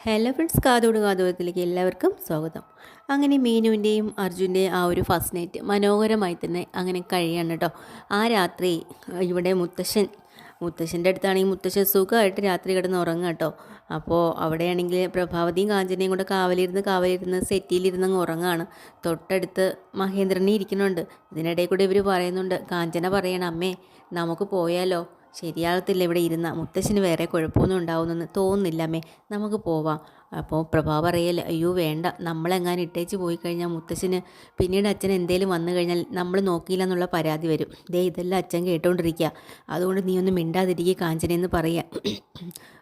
Hello friends കാതോട് കാതോടത്തിലേക്ക് എല്ലാവർക്കും സ്വാഗതം. അങ്ങനെ മീനുവിന്റെയും അർജുന്റെയും ആ ഒരു ഫസ്റ്റ് നൈറ്റ് മനോഹരമായി തന്നെ അങ്ങനെ കഴിയാണ് കേട്ടോ ആ രാത്രി ഇവിടെ മുത്തശ്ശൻ മുത്തശ്ശന്റെ അടുത്താണെങ്കിൽ മുത്തശ്ശൻ സുഖമായിട്ട് രാത്രി കിടന്ന് ഉറങ്ങുക കേട്ടോ അപ്പോൾ അവിടെയാണെങ്കിൽ പ്രഭാവതിയും കാഞ്ചനയും കൂടെ കാവലിരുന്ന് കാവലിരുന്ന് സെറ്റിയിലിരുന്ന് അങ്ങ് ഉറങ്ങാണ്. തൊട്ടടുത്ത് മഹേന്ദ്രനെ ഇരിക്കുന്നുണ്ട്. ഇതിനിടയിൽ കൂടെ ഇവർ പറയുന്നുണ്ട് കാഞ്ചന പറയണം അമ്മേ നമുക്ക് പോയാലോ? ശരിയാകത്തില്ല ഇവിടെ ഇരുന്ന. മുത്തശ്ശിന് വേറെ കുഴപ്പമൊന്നും ഉണ്ടാവുമെന്ന് തോന്നുന്നില്ല അമ്മേ. നമുക്ക് പോവാം. അപ്പോൾ പ്രഭ അറിയല്ല അയ്യോ വേണ്ട. നമ്മളെങ്ങാനും ഇട്ടേച്ച് പോയി കഴിഞ്ഞാൽ മുത്തശ്ശിന് പിന്നീട് അച്ഛൻ എന്തേലും വന്നു കഴിഞ്ഞാൽ നമ്മൾ നോക്കിയില്ല എന്നുള്ള പരാതി വരും. ദേ ഇതെല്ലാം അച്ഛൻ കേട്ടോണ്ടിരിക്കുക അതുകൊണ്ട് നീ ഒന്ന് മിണ്ടാതിരിക്കുക കാഞ്ചനെന്ന് പറയുക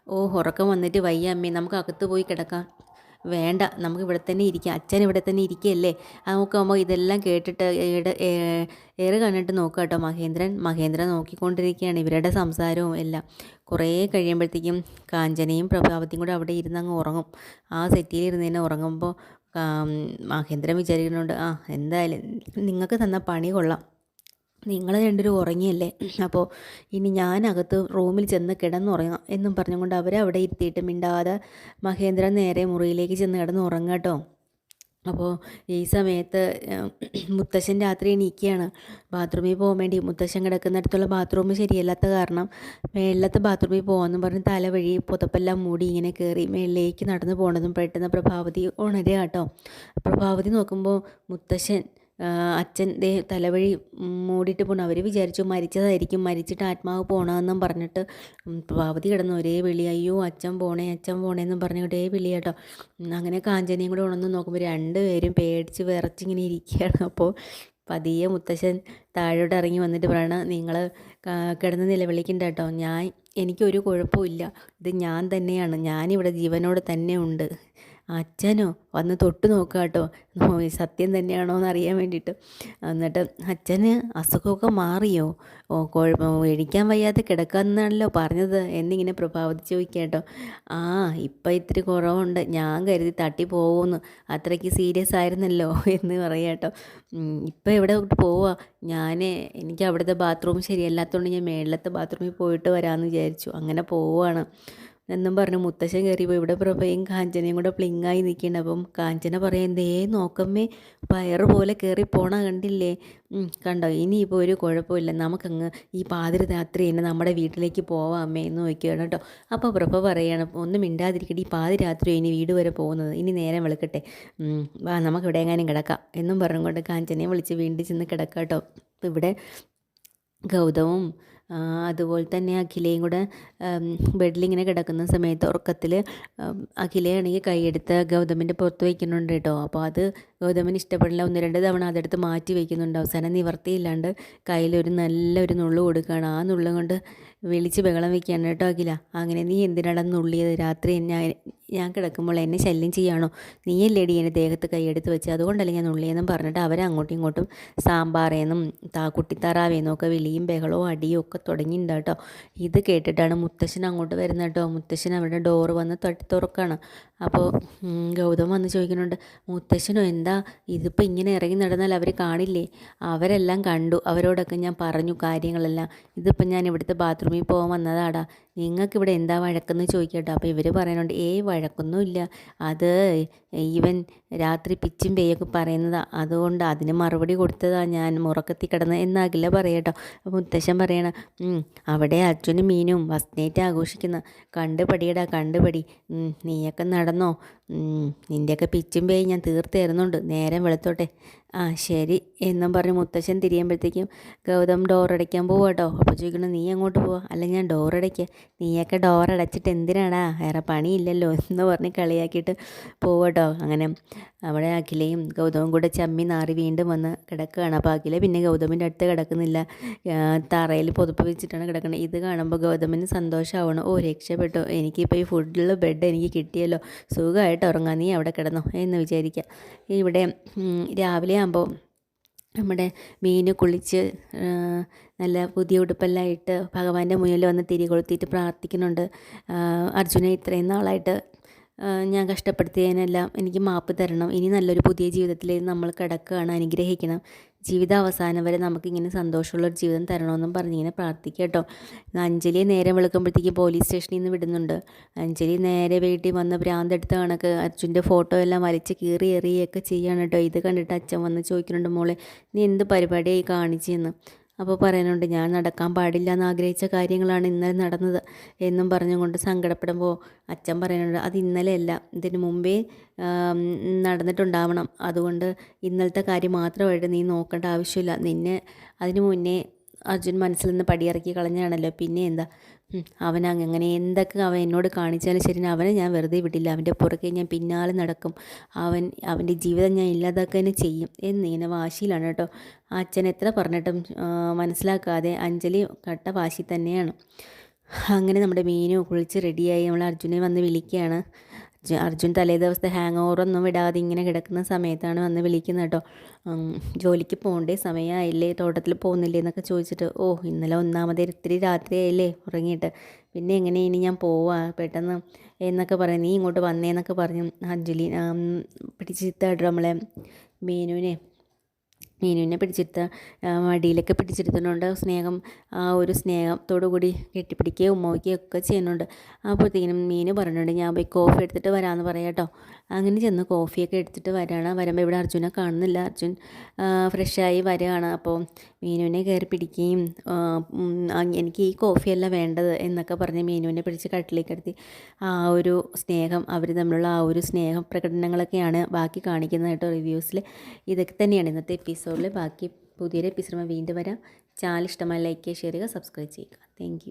ഓ ഉറക്കം വന്നിട്ട് വയ്യ അമ്മേ. നമുക്ക് അകത്ത് പോയി കിടക്കാം. വേണ്ട നമുക്ക് ഇവിടെ തന്നെ ഇരിക്കാം അച്ഛൻ ഇവിടെ തന്നെ ഇരിക്കുകയല്ലേ? നോക്കുമ്പോൾ ഇതെല്ലാം കേട്ടിട്ട് ഏറെ കണ്ടിട്ട് നോക്കുക കേട്ടോ മഹേന്ദ്രൻ. മഹേന്ദ്രൻ നോക്കിക്കൊണ്ടിരിക്കുകയാണ് ഇവരുടെ സംസാരവും എല്ലാം. കുറേ കഴിയുമ്പോഴത്തേക്കും കാഞ്ചനയും പ്രഭാവത്തിയും കൂടെ അവിടെ ഇരുന്ന് അങ്ങ് ഉറങ്ങും. ആ സെറ്റിയിൽ ഇരുന്ന് തന്നെ ഉറങ്ങുമ്പോൾ മഹേന്ദ്രൻ വിചാരിക്കുന്നുണ്ട് ആ എന്തായാലും നിങ്ങൾക്ക് തന്ന പണി കൊള്ളാം. നിങ്ങൾ രണ്ടുപേരും ഉറങ്ങിയല്ലേ? അപ്പോൾ ഇനി ഞാനകത്ത് റൂമിൽ ചെന്ന് കിടന്നുറങ്ങാം എന്നും പറഞ്ഞുകൊണ്ട് അവരെ അവിടെ ഇരുത്തിയിട്ട് മിണ്ടാതെ മഹേന്ദ്രൻ നേരെ മുറിയിലേക്ക് ചെന്ന് കിടന്ന് ഉറങ്ങട്ടോ അപ്പോൾ ഈ സമയത്ത് മുത്തശ്ശൻ രാത്രി എണീക്കുകയാണ്. ബാത്റൂമിൽ പോകാൻ വേണ്ടി മുത്തശ്ശൻ കിടക്കുന്നിടത്തുള്ള ബാത്റൂം ശരിയല്ലാത്ത കാരണം മേളിലത്തെ ബാത്റൂമിൽ പോകാമെന്നും പറഞ്ഞ് തല വഴി പുതപ്പെല്ലാം മൂടി ഇങ്ങനെ കയറി മേളിലേക്ക് നടന്നു പോകണതും പെട്ടെന്ന് പ്രഭാവതി ഉണരുക കേട്ടോ. പ്രഭാവതി നോക്കുമ്പോൾ മുത്തശ്ശൻ അച്ഛൻ ദേ തലവഴി മൂടിയിട്ട് പോണു. അവർ വിചാരിച്ചു മരിച്ചതായിരിക്കും. മരിച്ചിട്ട് ആത്മാവ് പോകണമെന്നും പറഞ്ഞിട്ട് പാവതി കിടന്നു. ഒരേ വിളി അയ്യോ അച്ഛൻ പോണേ അച്ഛൻ പോണേന്നും പറഞ്ഞു ഒരേ വിളി കേട്ടോ. അങ്ങനെ കാഞ്ചനയും കൂടെ ഉണർന്ന് നോക്കുമ്പോൾ രണ്ടുപേരും പേടിച്ച് വിറച്ചിങ്ങനെ ഇരിക്കുകയാണ്. അപ്പോൾ പതിയെ മുത്തശ്ശൻ താഴോട്ട് ഇറങ്ങി വന്നിട്ട് പറയണ നിങ്ങൾ കിടന്ന് നിലവിളിക്കണ്ട കേട്ടോ. ഞാൻ എനിക്കൊരു കുഴപ്പമില്ല ഇത് ഞാൻ തന്നെയാണ്. ഞാനിവിടെ ജീവനോട് തന്നെ ഉണ്ട്. അച്ഛനോ വന്ന് തൊട്ട് നോക്കുക കേട്ടോ. സത്യം തന്നെയാണോ എന്ന് അറിയാൻ വേണ്ടിയിട്ട്. എന്നിട്ട് അച്ഛന് അസുഖമൊക്കെ മാറിയോ? ഓ കുഴപ്പം എണിക്കാൻ വയ്യാതെ കിടക്കാമെന്നാണല്ലോ പറഞ്ഞത്. എന്നിങ്ങനെ പ്രഭാവതി ചോദിക്കുക കേട്ടോ. ആ ഇപ്പം ഇത്തിരി കുറവുണ്ട്. ഞാൻ കരുതി തട്ടി പോകുമെന്ന് അത്രയ്ക്ക് സീരിയസ് ആയിരുന്നല്ലോ എന്ന് പറയാം കേട്ടോ. ഇപ്പം എവിടെ പോവാ? ഞാൻ എനിക്ക് അവിടുത്തെ ബാത്റൂം ശരിയല്ലാത്തതുകൊണ്ട് ഞാൻ മേളിലത്തെ ബാത്റൂമിൽ പോയിട്ട് വരാമെന്ന് വിചാരിച്ചു. അങ്ങനെ പോവുകയാണ് എന്നും പറഞ്ഞു മുത്തശ്ശൻ കയറിയപ്പോൾ ഇവിടെ പ്രഭയും കാഞ്ചനയും കൂടെ പ്ലിങ്ങായി നിൽക്കണം അപ്പം കാഞ്ചന പറയാം എന്തേ നോക്കമ്മേ പയറ് പോലെ കയറി പോണ കണ്ടില്ലേ? കണ്ടോ? ഇനിയിപ്പോൾ ഒരു കുഴപ്പമില്ല. നമുക്കങ്ങ് ഈ പാതിര രാത്രി തന്നെ നമ്മുടെ വീട്ടിലേക്ക് പോവാം അമ്മേ എന്ന് നോക്കിയാണ് കേട്ടോ. അപ്പോൾ പ്രഭ പറയാണ് ഒന്നും മിണ്ടാതിരിക്കട്ടെ ഈ പാതിരാത്രി ഇനി വീട് വരെ പോകുന്നത്. ഇനി നേരം വെളുക്കട്ടെ. വാ നമുക്ക് ഇവിടെ എങ്ങാനും കിടക്കാം. എന്നും പറഞ്ഞുകൊണ്ട് കാഞ്ചനയെ വിളിച്ച് വീണ്ടും ചെന്ന് കിടക്കാം കേട്ടോ. ഇവിടെ ഗൗതവും അതുപോലെ തന്നെ അഖിലയും കൂടെ ബെഡിലിങ്ങനെ കിടക്കുന്ന സമയത്ത് ഉറക്കത്തിൽ അഖിലയാണെങ്കിൽ കൈയെടുത്ത് ഗൗതമിന്റെ പുറത്ത് വയ്ക്കുന്നുണ്ട് കേട്ടോ. അപ്പോൾ അത് ഗൗതമിന് ഇഷ്ടപ്പെടില്ല ഒന്ന് രണ്ട് തവണ അതെടുത്ത് മാറ്റി വയ്ക്കുന്നുണ്ട് അവസാനം നിവർത്തിയില്ലാണ്ട് കയ്യിലൊരു നല്ലൊരു നുള്ളു കൊടുക്കുകയാണ്. ആ നുള്ളും കൊണ്ട് വിളിച്ച് ബഹളം വെക്കുകയാണ് കേട്ടോ അഖില. അങ്ങനെ നീ എന്തിനാണ് നുള്ളിയത്? രാത്രി ഞാൻ ഞാൻ കിടക്കുമ്പോൾ എന്നെ ശല്യം ചെയ്യാണോ നീയല്ലേടി എന്റെ ദേഹത്ത് കൈയെടുത്ത് വെച്ച് അതുകൊണ്ടല്ലേ ഞാൻ നുള്ളിയെന്നും പറഞ്ഞിട്ട് അവരെ അങ്ങോട്ടും ഇങ്ങോട്ടും സാമ്പാറേന്നും താ കുട്ടിത്താറാവേന്നും ഒക്കെ വിളിയും ബഹളവും അടിയും ഒക്കെ തുടങ്ങിയിട്ടുണ്ട് കേട്ടോ. ഇത് കേട്ടിട്ടാണ് മുത്തശ്ശൻ അങ്ങോട്ട് വരുന്നത് കേട്ടോ. മുത്തശ്ശൻ അവിടെ ഡോറ് വന്ന് തട്ടി തുറക്കാണ് അപ്പോൾ ഗൗതം വന്ന് ചോദിക്കുന്നുണ്ട് മുത്തശ്ശനോ എന്താ ഇതിപ്പോൾ ഇങ്ങനെ ഇറങ്ങി നടന്നാൽ അവർ കാണില്ലേ? അവരെല്ലാം കണ്ടു. അവരോടൊക്കെ ഞാൻ പറഞ്ഞു കാര്യങ്ങളെല്ലാം. ഇതിപ്പോൾ ഞാൻ ഇവിടുത്തെ ബാത്റൂമിൽ പോകാൻ വന്നതാടാ. നിങ്ങൾക്കിവിടെ എന്താ വഴക്കെന്ന് ചോദിക്കട്ടോ. അപ്പോൾ ഇവർ പറയുന്നുണ്ട് ഏയ് വഴക്കൊന്നുമില്ല. അത് ഈവൻ രാത്രി പിച്ചും പേയൊക്കെ പറയുന്നതാ. അതുകൊണ്ട് അതിന് മറുപടി കൊടുത്തതാ ഞാൻ. മുറക്കത്തി കിടന്ന് എന്നാകില്ല പറയട്ടോ. അപ്പോൾ മുത്തശ്ശൻ പറയണ അവിടെ അച്ഛനും മീനും വസ്നേറ്റ് ആഘോഷിക്കുന്ന. കണ്ടുപടിയടാ കണ്ടുപടി നീയൊക്കെ നടന്നോ? നിന്റെയൊക്കെ പിച്ചും പേയും ഞാൻ തീർത്തേരുന്നുണ്ട് നേരം വെളുത്തോട്ടെ. ആ ശരി. എന്നും പറഞ്ഞ് മുത്തശ്ശൻ തിരിയുമ്പോഴത്തേക്കും ഗൗതം ഡോർ അടയ്ക്കാൻ പോവാട്ടോ അപ്പോൾ ചോദിക്കണം നീ അങ്ങോട്ട് പോവാ? അല്ല ഞാൻ ഡോർ അടയ്ക്കുക നീയൊക്കെ ഡോർ അടച്ചിട്ട് എന്തിനാടാ? വേറെ പണിയില്ലല്ലോ. എന്ന് പറഞ്ഞ് കളിയാക്കിയിട്ട് പോവാട്ടോ അങ്ങനെ അവിടെ അഖിലയും ഗൗതവും കൂടെ ചമ്മി നാറി വീണ്ടും വന്ന് കിടക്കുകയാണ്. അപ്പോൾ അഖില പിന്നെ ഗൗതമിന്റെ അടുത്ത് കിടക്കുന്നില്ല. തറയിൽ പുതുപ്പ് വെച്ചിട്ടാണ് കിടക്കുന്നത് ഇത് കാണുമ്പോൾ ഗൗതമിന് സന്തോഷമാവണം ഓ രക്ഷപ്പെട്ടു. എനിക്കിപ്പോൾ ഈ ഫുഡിൽ ബെഡ് എനിക്ക് കിട്ടിയല്ലോ. സുഖമായിട്ട് ഉറങ്ങാം. നീ അവിടെ കിടന്നോ. എന്ന് വിചാരിക്കുക ഇവിടെ രാവിലെ ആകുമ്പോൾ നമ്മുടെ മീൻ കുളിച്ച് നല്ല പുതിയ ഉടുപ്പെല്ലാം ഇട്ട് ഭഗവാന്റെ മുന്നിൽ വന്ന് തിരി കൊളുത്തിയിട്ട് പ്രാർത്ഥിക്കുന്നുണ്ട് അർജുന ഇത്രയും നാളായിട്ട് ഞാൻ കഷ്ടപ്പെടുത്തിയതിനെല്ലാം എനിക്ക് മാപ്പ് തരണം. ഇനി നല്ലൊരു പുതിയ ജീവിതത്തിലേക്ക് നമ്മൾ കിടക്കുകയാണ്. അനുഗ്രഹിക്കണം. ജീവിത അവസാനം വരെ നമുക്കിങ്ങനെ സന്തോഷമുള്ളൊരു ജീവിതം തരണമെന്നും പറഞ്ഞിങ്ങനെ പ്രാർത്ഥിക്കുക കേട്ടോ. അഞ്ജലിയെ നേരെ വിളിക്കുമ്പോഴത്തേക്ക് പോലീസ് സ്റ്റേഷനിൽ നിന്ന് വിടുന്നുണ്ട്. അഞ്ജലി നേരെ വീട്ടിൽ വന്ന് ഭ്രാന്തെടുത്ത കണക്ക് അച്ഛന്റെ ഫോട്ടോ എല്ലാം വലിച്ച് കീറി എറിയൊക്കെ ചെയ്യാണ് കേട്ടോ. ഇത് കണ്ടിട്ട് അച്ഛൻ വന്ന് ചോദിക്കുന്നുണ്ട് മോളെ നീ എന്ത് പരിപാടിയായി കാണിച്ചെന്ന്? അപ്പോൾ പറയുന്നുണ്ട് ഞാൻ നടക്കാൻ പാടില്ല എന്ന് ആഗ്രഹിച്ച കാര്യങ്ങളാണ് ഇന്നലെ നടന്നത് എന്നും പറഞ്ഞുകൊണ്ട് സങ്കടപ്പെടുമ്പോൾ അച്ഛൻ പറയുന്നുണ്ട് അത് ഇന്നലെയല്ല ഇതിന് മുമ്പേ നടന്നിട്ടുണ്ടാവണം. അതുകൊണ്ട് ഇന്നലത്തെ കാര്യം മാത്രമായിട്ട് നീ നോക്കേണ്ട ആവശ്യമില്ല. നിന്നെ അതിന് മുന്നേ അർജുൻ മനസ്സിൽ നിന്ന് പടിയിറക്കി കളഞ്ഞാണല്ലോ പിന്നെ എന്താ? അവൻ അങ്ങനെ എന്തൊക്കെ അവൻ എന്നോട് കാണിച്ചാലും ശരി അവനെ ഞാൻ വെറുതെ വിടില്ല. അവന്റെ പുറകെ ഞാൻ പിന്നാലെ നടക്കും. അവൻ അവന്റെ ജീവിതം ഞാൻ ഇല്ലാതാക്കാൻ ചെയ്യും. എന്നിങ്ങനെ വാശിയിലാണ് കേട്ടോ. അച്ഛൻ എത്ര പറഞ്ഞിട്ടും മനസ്സിലാക്കാതെ അഞ്ജലി കട്ട വാശി തന്നെയാണ്. അങ്ങനെ നമ്മുടെ മീനു കുളിച്ച് റെഡിയായി നമ്മൾ അർജുനെ വന്ന് വിളിക്കുകയാണ്. അർജുൻ തലേ ദിവസത്തെ ഹാങ് ഓവറൊന്നും വിടാതെ ഇങ്ങനെ കിടക്കുന്ന സമയത്താണ് വന്ന് വിളിക്കുന്നത് കേട്ടോ. ജോലിക്ക് പോകണ്ടേ സമയമായില്ലേ തോട്ടത്തിൽ പോകുന്നില്ലേ എന്നൊക്കെ ചോദിച്ചിട്ട് ഓ ഇന്നലെ ഒന്നാമത് ഇത്തിരി രാത്രിയായില്ലേ? ഉറങ്ങിയിട്ട്. പിന്നെ എങ്ങനെ ഇനി ഞാൻ പോവാ? പെട്ടെന്ന് എന്നൊക്കെ പറയും. നീ ഇങ്ങോട്ട് വന്നേന്നൊക്കെ പറഞ്ഞു അഞ്ജലി പിടിച്ചിത്തായിട്ട് നമ്മളെ മീനുവിനെ. മീനുവിനെ പിടിച്ചെടുത്ത മടിയിലൊക്കെ പിടിച്ചെടുത്തുകൊണ്ട് സ്നേഹം ആ ഒരു സ്നേഹത്തോടു കൂടി കെട്ടിപ്പിടിക്കുകയും ഉമ്മവയ്ക്കുകയും ഒക്കെ ചെയ്യുന്നുണ്ട്. അപ്പോഴത്തേക്കിനും മീന് പറഞ്ഞിട്ടുണ്ട് ഞാൻ പോയി കോഫി എടുത്തിട്ട് വരാമെന്ന് പറയാം കേട്ടോ. അങ്ങനെ ചെന്ന് കോഫിയൊക്കെ എടുത്തിട്ട് വരാണ്. വരുമ്പോൾ ഇവിടെ അർജുനെ കാണുന്നില്ല. അർജുൻ ഫ്രഷായി വരികയാണ്. അപ്പോൾ മീനുവിനെ കയറി പിടിക്കുകയും എനിക്ക് ഈ കോഫിയല്ല വേണ്ടത് എന്നൊക്കെ പറഞ്ഞ് മീനുവിനെ പിടിച്ച് കട്ടിലേക്ക് എടുത്തി ആ ഒരു സ്നേഹം അവർ തമ്മിലുള്ള ആ ഒരു സ്നേഹ പ്രകടനങ്ങളൊക്കെയാണ് ബാക്കി കാണിക്കുന്നത് കേട്ടോ റിവ്യൂസിൽ ഇതൊക്കെ തന്നെയാണ് ഇന്നത്തെ എപ്പിസോഡിൽ ബാക്കി പുതിയൊരു എപ്പിസോഡ് വീണ്ടും വരാം. ചാനൽ ഇഷ്ടമായി ലൈക്ക് ചെയ്യുക ഷെയർ ചെയ്യുക സബ്സ്ക്രൈബ് ചെയ്യുക. താങ്ക്